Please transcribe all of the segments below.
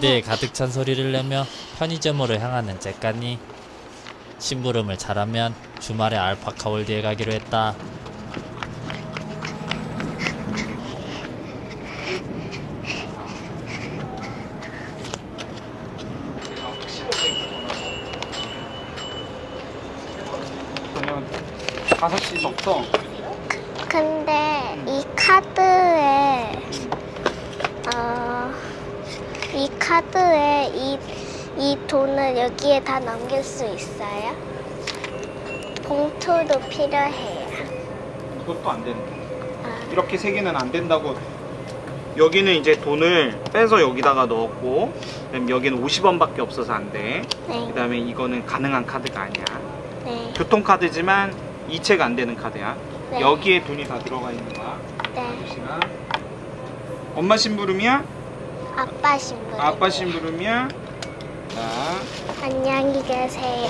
기대에 가득 찬 소리를 내며 편의점으로 향하는 잭가니 심부름을 잘하면 주말에 알파카월드에 가기로 했다. 그러면 5시 접성 근데 이 카드에 어, 이 카드에 이, 이 돈을 여기에 다 넘길 수 있어요? 봉투도 필요해요. 이것도 안 되는 아, 이렇게 세 개는 안 된다고 여기는 이제 돈을 빼서 여기다가 넣었고 그다음에 여기는 50원밖에 없어서 안 돼 네, 그다음에 이거는 가능한 카드가 아니야 네, 교통카드지만 이체가 안 되는 카드야 네. 여기에 돈이 다 들어가 있는 거야 네. 아저씨가 엄마 심부름이야? 아빠 신분. 아빠 심부름이야? 자 안녕히 계세요.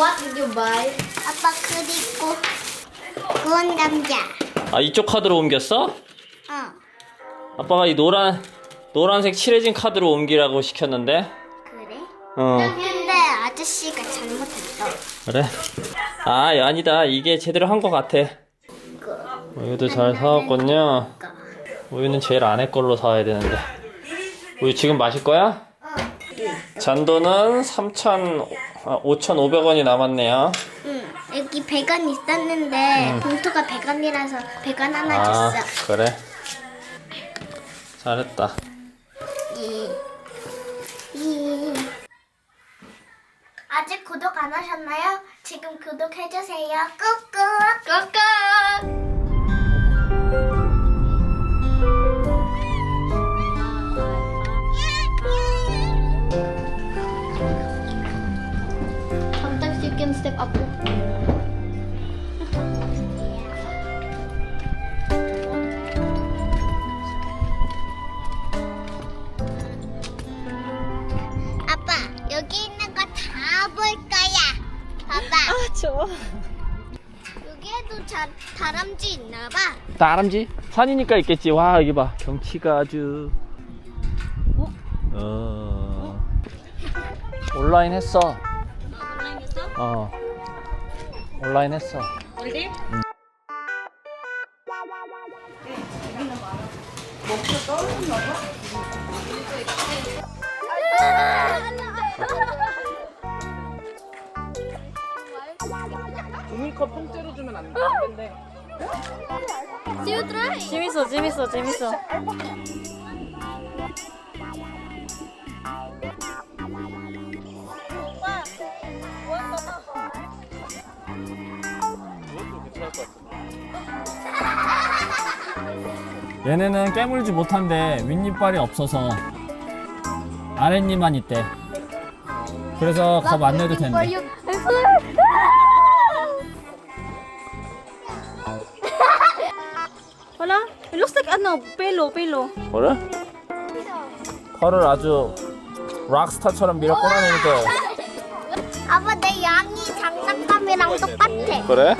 What did you buy? 아빠 그리고 구원 감자. 아 이쪽 카드로 옮겼어? 어, 아빠가 이 노란 노란색 칠해진 카드로 옮기라고 시켰는데. 그래? 어 근데 아저씨가 잘못했어. 그래? 아 아니다 이게 제대로 한 것 같아. 우유도 잘 사왔군요. 우유는 제일 안에 걸로 사와야 되는데. 우유 지금 마실 거야? 잔돈은 3,000, 아, 5,500원이 남았네요. 응, 여기 100원 있었는데 봉투가 100원이라서 100원 하나 아, 줬어. 그래? 잘했다. 이. 이. 아직 구독 안 하셨나요? 지금 구독해주세요. 꾹꾹. 꾹꾹. 좋아. 여기에도 자, 다람쥐 있나 봐. 다람쥐? 산이니까 있겠지. 와, 여기 봐. 경치가 아주. 어. 온라인 했어. Online 했어? 어. 온라인 했어. Already? 종 이컵 통째로 주면 안 되는데 재밌어, 재밌어, 재밌어. 얘네는 깨물지 못한데 윗니빨이 없어서 아랫니만 있대. 그래서 겁 안 내도 된대. Wala? It looks like ano, pelo, pelo. 그래? 털을 아주 락스타처럼 밀어 꺼내니까. 아빠, 내 양이 장난감이랑 똑같아. 그래?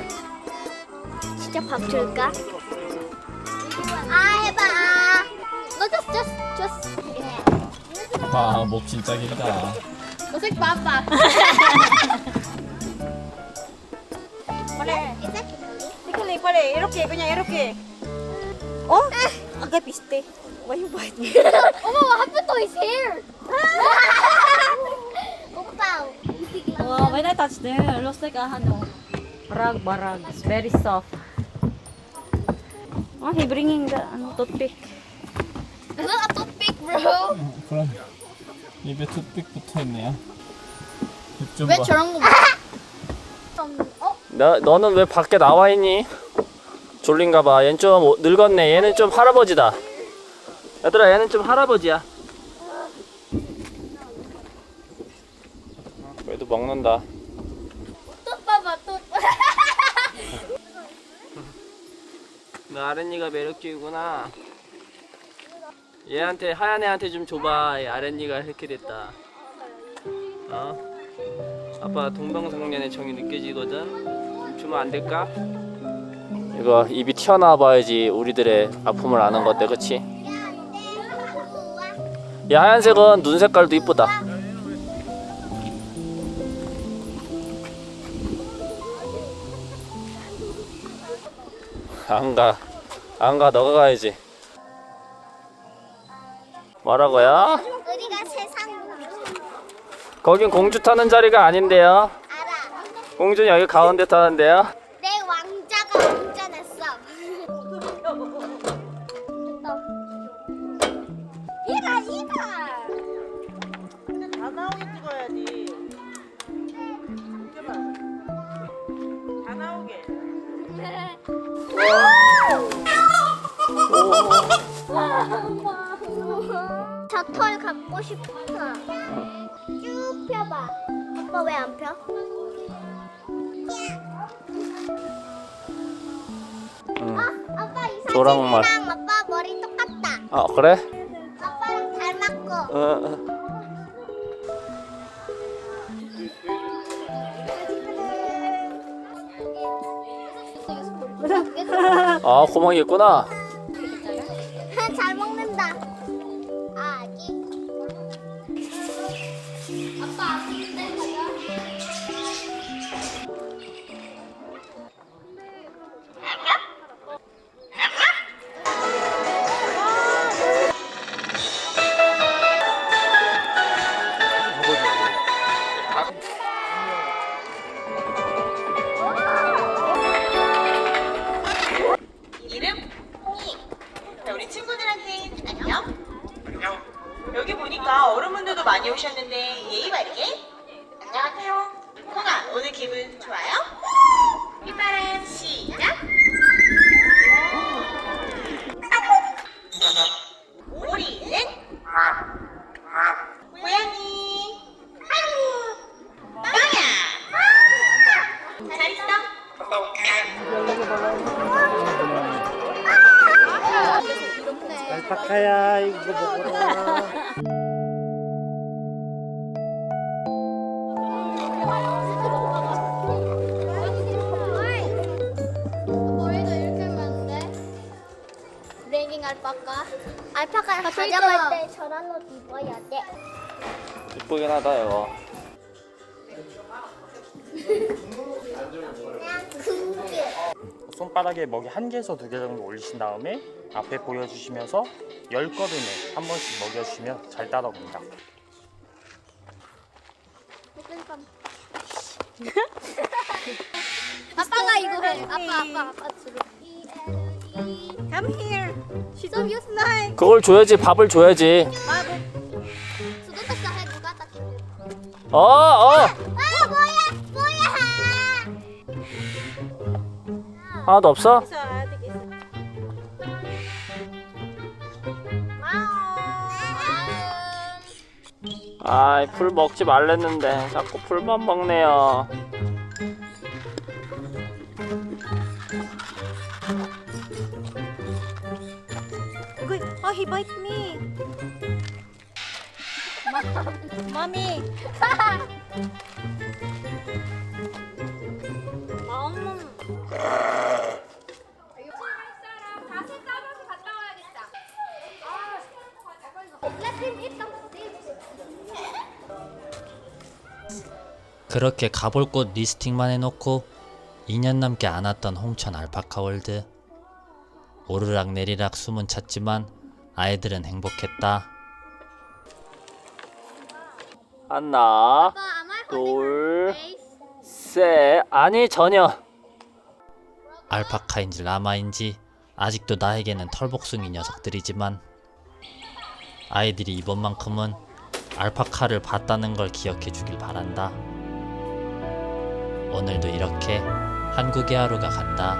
진짜 밥 줄까? 아, 해봐. No, just, just, just. 아, 목 진짜 길다. Looks like papa. Pare. Ikali, pare. 이렇게, 그냥 이렇게. 어? agad piste. Why you bite me? 어머, what happened to his hair? 오빠. Oh, when I touch there, it looks like a ano, rag barag. It's very soft. Oh, he bringing the ano, toothpick. Is that a toothpick, bro? 그럼 입에 툭빅 붙어 있네요. 좀왜 봐. 저런 거 못? 어? 너, 너는 왜 밖에 나와 있니? 졸린가 봐. 얘는 좀 늙었네. 얘는 좀 할아버지다. 얘들아, 얘는 좀 할아버지야. 그래도 먹는다. 또 봐봐 또. 너 아랫니가 매력적이구나. 얘한테 하얀 애한테 좀 줘봐. 얘 아랫니가 이렇게 됐다. 어? 아빠 동방성년의 정이 느껴지거든. 좀 주면 안 될까? 이거 입이 튀어나와 봐야지 우리들의 아픔을 아는 건데, 그치? 이 하얀색은 눈 색깔도 이쁘다. 안 가. 안 가. 너가 가야지. 뭐라고요? 우리가 세상 거긴 공주 타는 자리가 아닌데요. 알아. 공주는 여기 가운데 타는데요. 털 갖고 싶어. 쭉 펴봐. 아빠 왜 안 펴? 응. 아, 아빠 이. 사진이랑 아빠 머리 똑같다. 아 그래? 아빠랑 닮았고. 어, 어. 아 고막이겠구나. 잘 먹 알파카야 이거 먹어라. 머리도 이렇게 하면 안 돼? 랭깅 알파카? 알파카 가져갈 때 저런 옷 입어야 돼. 이쁘긴 하다 이거. 손바닥에 먹이 한 개에서 두 개 정도 올리신 다음에 앞에 보여주시면서 열 걸음에 한 번씩 먹여주시면 잘 따라옵니다. 아빠가 이거 해. 아빠 아빠 아빠 주로. Come here. So you smile. 그걸 줘야지 밥을 줘야지. 해 누가 딱. 어 어. 하나도 없어? 있어. 아이 풀 먹지 말랬는데 자꾸 풀만 먹네요. Oh, he bite me. Mommy. 그렇게 가볼 곳 리스팅만 해놓고 2년 넘게 안 왔던 홍천 알파카 월드. 오르락 내리락 숨은 찼지만 아이들은 행복했다. 하나 둘 셋. 아니 전혀. 알파카인지 라마인지 아직도 나에게는 털복숭이 녀석들이지만 아이들이 이번만큼은 알파카를 봤다는 걸 기억해 주길 바란다 오늘도 이렇게 한국의 하루가 간다.